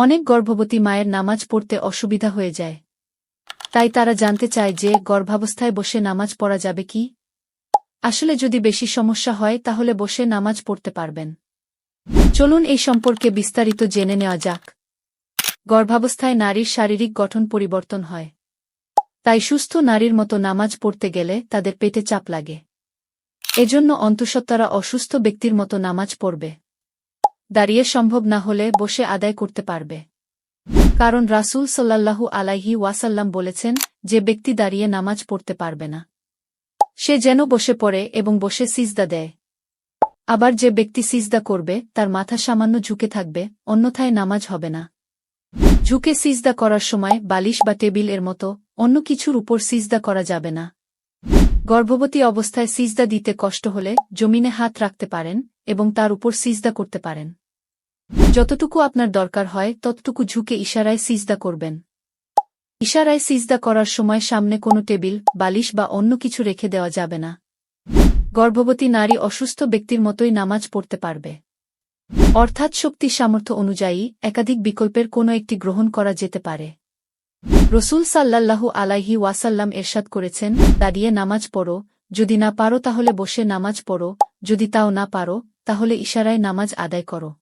অনেক গর্ভবতী মায়ের নামাজ পড়তে অসুবিধা হয়ে যায়। তাই তারা জানতে চায় যে, গর্ভাবস্থায় বসে নামাজ পড়া যাবে কি? আসলে যদি বেশি সমস্যা হয়, তাহলে বসে নামাজ পড়তে পারবেন। চলুন এই সম্পর্কে বিস্তারিত জেনে নেওয়া যাক। গর্ভাবস্থায় নারীর শারীরিক গঠন পরিবর্তন হয়। তাই সুস্থ নারীর মতো নামাজ পড়তে গেলে তাদের পেটে চাপ লাগে। এজন্য অন্তঃসত্ত্বারা অসুস্থ ব্যক্তির মতো নামাজ পড়বে। দাঁড়িয়ে সম্ভব না হলে বসে আদায় করতে পারবে। কারণ রাসূল সাল্লাল্লাহু আলাইহি ওয়াসাল্লাম বলেছেন যে ব্যক্তি দাঁড়িয়ে নামাজ পড়তে পারবে না। সে যেন বসে পড়ে এবং বসে সিজদা দেয়। আবার যে ব্যক্তি সিজদা করবে, তার মাথা সামান্য ঝুঁকে থাকবে, অন্যথায় নামাজ হবে না। ঝুঁকে সিজদা করার সময় বালিশ বা টেবিলের মতো অন্য কিছুর উপর সিজদা করা যাবে না। গর্ভবতী অবস্থায় সিজদা দিতে কষ্ট হলে জমিনে হাত রাখতে পারেন এবং তার উপর সিজদা করতে পারেন। যতটুকু আপনার দরকার হয়, ততটুকু ঝুঁকে ইশারায় সিজদা করবেন। ইশারায় সিজদা করার সময় সামনে কোনো টেবিল, বালিশ বা অন্য কিছু রেখে দেওয়া যাবে না। গর্ভবতী নারী অসুস্থ ব্যক্তির মতোই নামাজ পড়তে পারবে। অর্থাৎ শক্তি সামর্থ্য অনুযায়ী একাধিক বিকল্পের কোনো একটি গ্রহণ করা যেতে পারে। রসুল সাল্লাল্লাহু আলাইহি ওয়াসাল্লাম এরশাদ করেছেন, দাঁড়িয়ে নামাজ পড়ো, যদি না পারো তাহলে বসে নামাজ পড়ো, যদি তাও না পারো তাহলে ইশারায় নামাজ আদায় করো।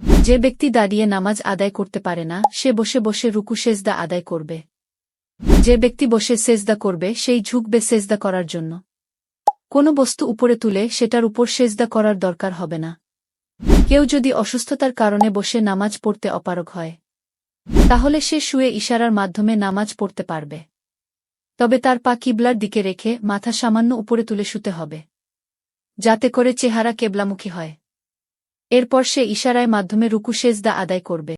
যে ব্যক্তি দাঁড়িয়ে নামাজ আদায় করতে পারে না, সে বসে বসে রুকু সেজদা আদায় করবে। যে ব্যক্তি বসে সেজদা করবে, সেই ঝুঁকবে সেজদা করার জন্য। কোনো বস্তু উপরে তুলে সেটার উপর সেজদা করার দরকার হবে না। কেউ যদি অসুস্থতার কারণে বসে নামাজ পড়তে অপারগ হয়, তাহলে সে শুয়ে ইশারার মাধ্যমে নামাজ পড়তে পারবে। তবে তার পা কিবলার দিকে রেখে মাথা সামান্য উপরে তুলে শুতে হবে, যাতে করে চেহারা কেবলামুখী হয়। এরপর সে ইশারায় মাধ্যমে রুকু সেজদা আদায় করবে।